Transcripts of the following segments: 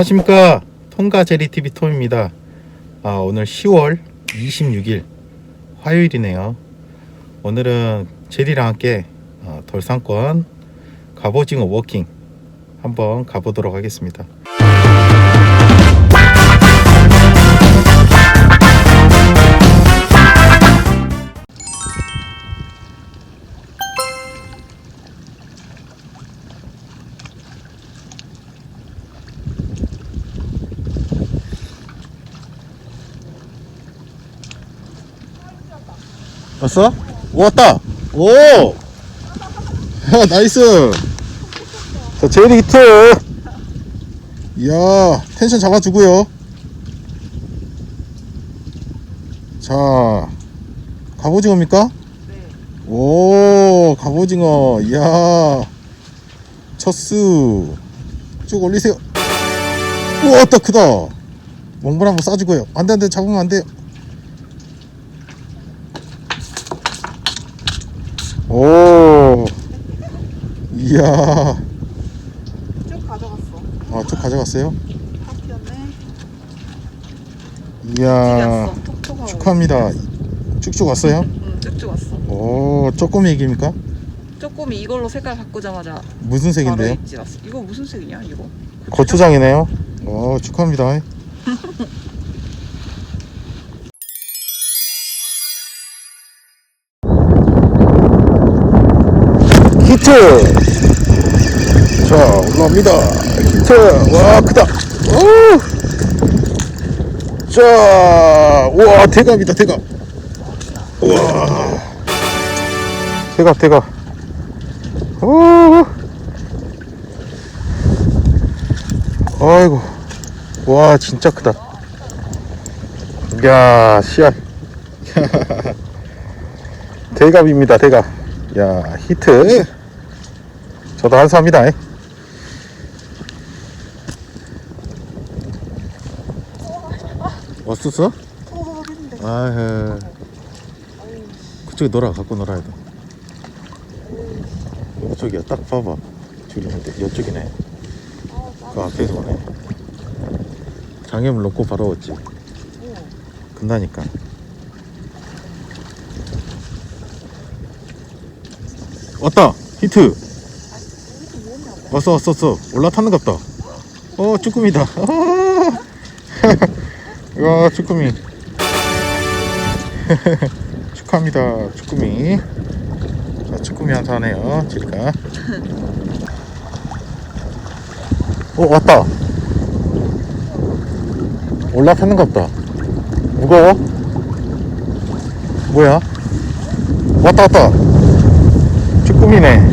안녕하십니까. 통가 제리TV 톰입니다. 아, 오늘 10월 26일 화요일이네요. 오늘은 제리랑 함께 어, 돌산권 갑오징어 워킹 한번 가보도록 하겠습니다 왔어? 왔다. 오! 야, 나이스. 자 제리 히트. 이야 텐션 잡아주고요. 자 갑오징어입니까? 오 갑오징어. 이야 첫수. 쭉 올리세요. 우와 딱 크다. 멍물 한번 싸주고요. 안 돼 안 돼. 잡으면 안 돼 오 이야 쭉 가져갔어. 아 쭉 가져갔어요? 파티였네. 이야 죽였어. 톡톡하고. 축하합니다 쭉쭉 왔어요? 응, 쭉쭉 왔어. 오 쪼꼬미 얘기입니까? 조금이 이걸로 색깔 바꾸자마자 무슨 바로 색인데요? 입질. 이거 무슨 색이냐 이거? 고추장이네요 오 축하합니다 히트 자 올라옵니다. 히트 와 크다. 오자 우와 대갑이다 대갑 우와. 대갑 대갑 오! 아이고. 와 진짜 크다. 야 씨앗 대갑입니다 대갑. 야 히트. 저도 한수합니다 왔었어? 어, 했는데. 아휴 그쪽에 놀아 갖고 놀아야 돼. 이쪽이야. 딱 봐봐. 줄이 근데 이쪽이네. 그 앞에서 오네. 장애물 놓고 바로 왔지. 끝나니까. 왔다! 히트! 왔어 왔어 왔어. 올라타는 갑다. 어 쭈꾸미다 와 쭈꾸미. 축하합니다 쭈꾸미. 자 쭈꾸미 한사 하네요 지리가. 어 왔다. 올라타는 갑다. 무거워? 뭐야? 왔다 왔다. 쭈꾸미네.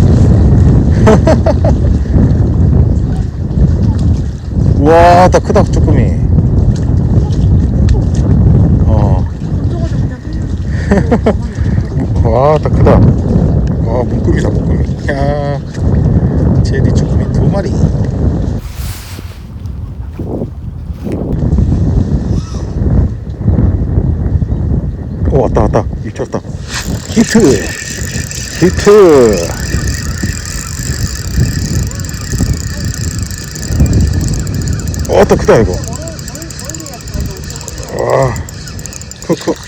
와, 나 크다, 쭈꾸미. 어, 와, 나 크다. 와, 문꾸미다, 문꾸미. 야, 제리 쭈꾸미 두 마리. 오, 왔다, 왔다. 입혔다. 히트! 히트! 어따 크다 이거 와 커 커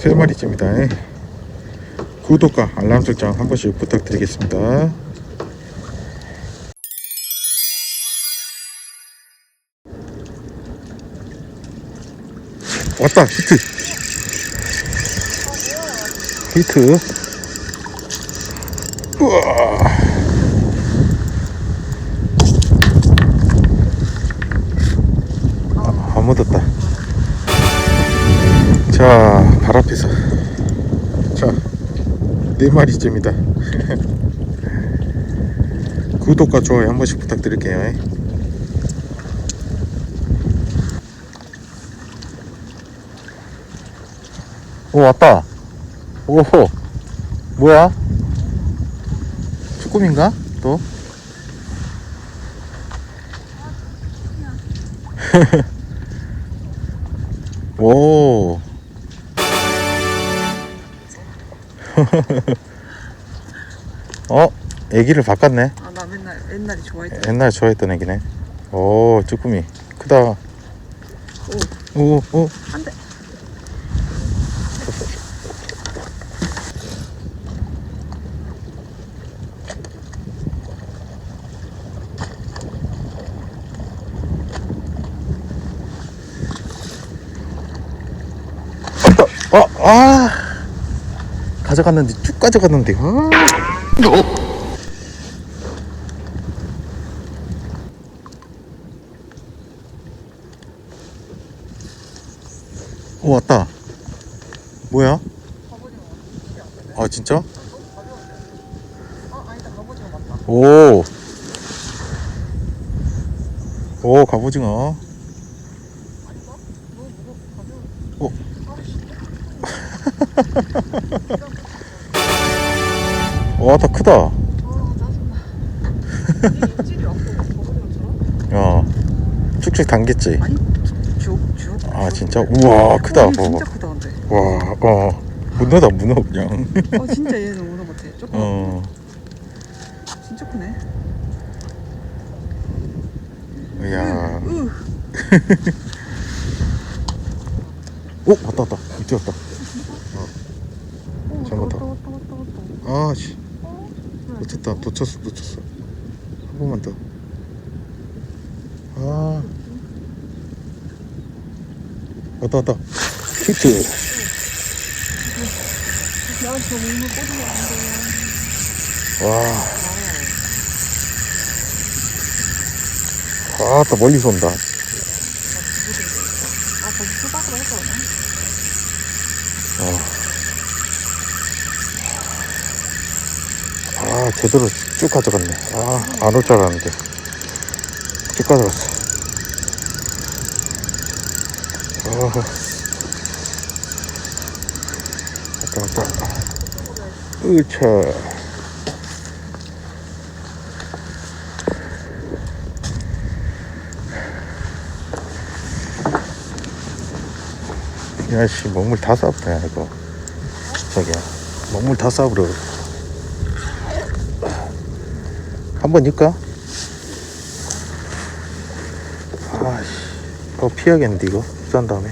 세 마리째입니다. 구독과 알람 설정 한 번씩 부탁드리겠습니다. 왔다 히트 히트 우와 앞에서. 자네 마리째입니다. 구독과 좋아요 한 번씩 부탁드릴게요. 오 왔다. 오호 뭐야? 쭈꾸미인가 또 어? 애기를 바꿨네. 아 나 맨날 옛날에 좋아했던 옛날에 좋아했던 애기네. 오, 쭈꾸미. 크다. 오, 오. 안돼 어, 아. 가져갔는데, 쭉 가져갔는데, 아. 오, 왔다. 뭐야? 아, 진짜? 어 오. 오, 갑오징어. 어. 와, 다 크다. 아 짜증나 입질이 갑오징어처럼? 야, 쭉쭉 당겼지? 아니 쭉 쭉 아, 진짜? 우와, 크다. 어. 진짜 크다 근데 와, 어. 문어다, 문어, 그냥. 어 진짜 얘는 것 같아 조금 어. 진짜 크네 이야. 으 오, 왔다, 왔다. 이쪽 왔다. 오, 잘못다. 왔다 왔다 왔다 왔다 아, 씨. 놓쳤다. 놓쳤어, 놓쳤어. 한 번만 더. 아. 왔다, 왔다. 히트. 와. 아, 또 멀리서 온다. 아 거기 수박으로 할 거야. 아, 제대로 쭉 가져갔네. 아, 안 올 줄 알았는데. 쭉 가져갔어. 아. 왔다, 왔다. 으차. 야, 씨, 먹물 다 싸버려, 이거. 저기야. 먹물 다 싸버려. 한번 넣을까? 아씨, 어 피하겠는데 이거 싼 다음에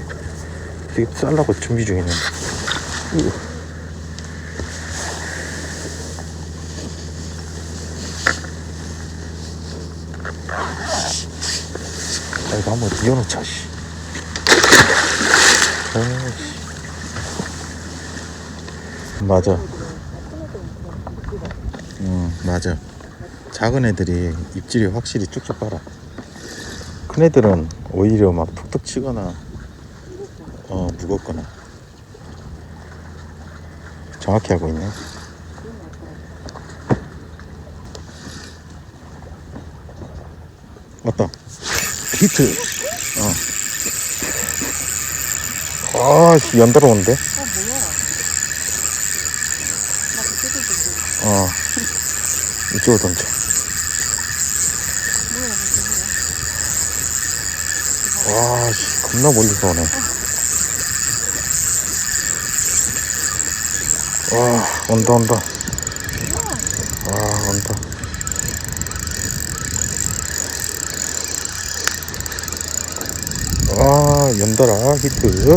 되게 쌀라고 준비 중이네. 으. 아 이거 한번 이어놓자 씨. 아이씨. 맞아. 응 맞아. 작은 애들이 입질이 확실히 쭉쭉 빨아. 큰 애들은 오히려 막 툭툭 치거나 어 무겁거나 정확히 하고 있네. 왔다. 히트. 어. 아, 씨, 연달아 온대. 아 어. 이쪽으로 던져. 뭐야? 와, 씨, 겁나 멀리서 오네. 와, 온다, 온다. 와, 온다. 와, 연달아 히트.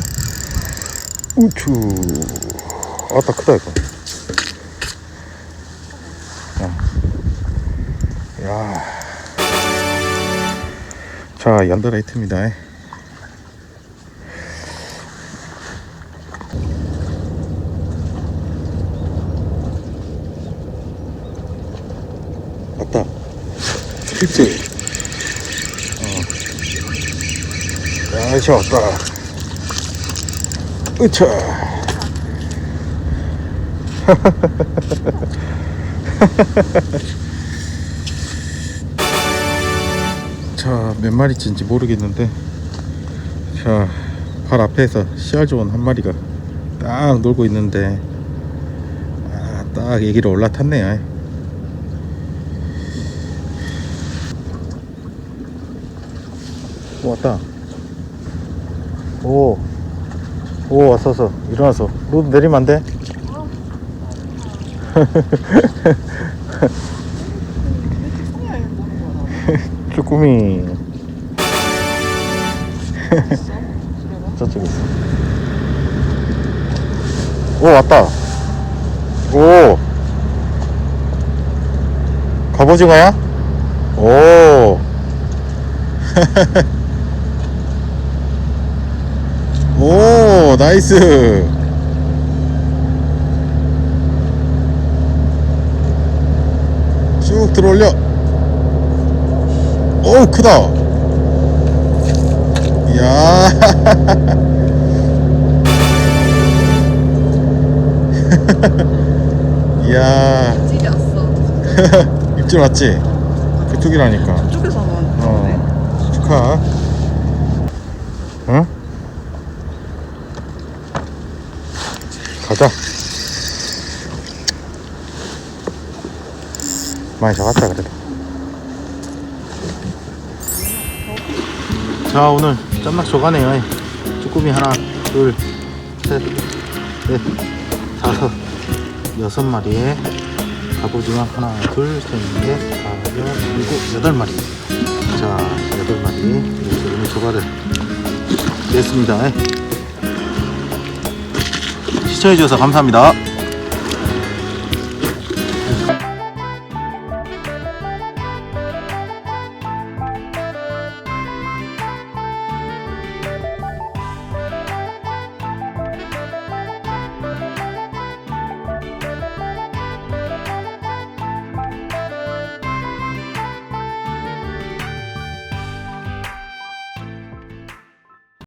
우추. 아따, 크다, 이거. 자, 연달아 히트입니다. 왔다. 히트. 어. 야, 저 왔다. 으차. 자, 몇 마리쯤인지 모르겠는데, 자, 발 앞에서 씨알 좋은 한 마리가 딱 놀고 있는데, 아, 딱 얘기를 올라탔네요. 오, 왔다. 오, 오 왔어 왔어 일어났어 로드 내리면 안 돼? 쭈꾸미. 저쪽에 있어 오 왔다 오 갑오징어야? 오 오, 나이스. 쭉 들어올려. 오, 크다. 이야. 이야. 입질 왔지? 그쪽이라니까. 저쪽에서만 어. 축하. 응? 가자. 많이 잡았다 그래도. 자 오늘 짬낚 줘가네요. 쭈꾸미 하나, 둘, 셋, 넷, 다섯, 여섯 마리에 갑오징어 하나, 둘, 셋, 넷, 다섯, 일곱, 여덟 마리. 자, 여덟 마리 이렇게 오늘 조가를 냈습니다. 시청해주셔서 감사합니다.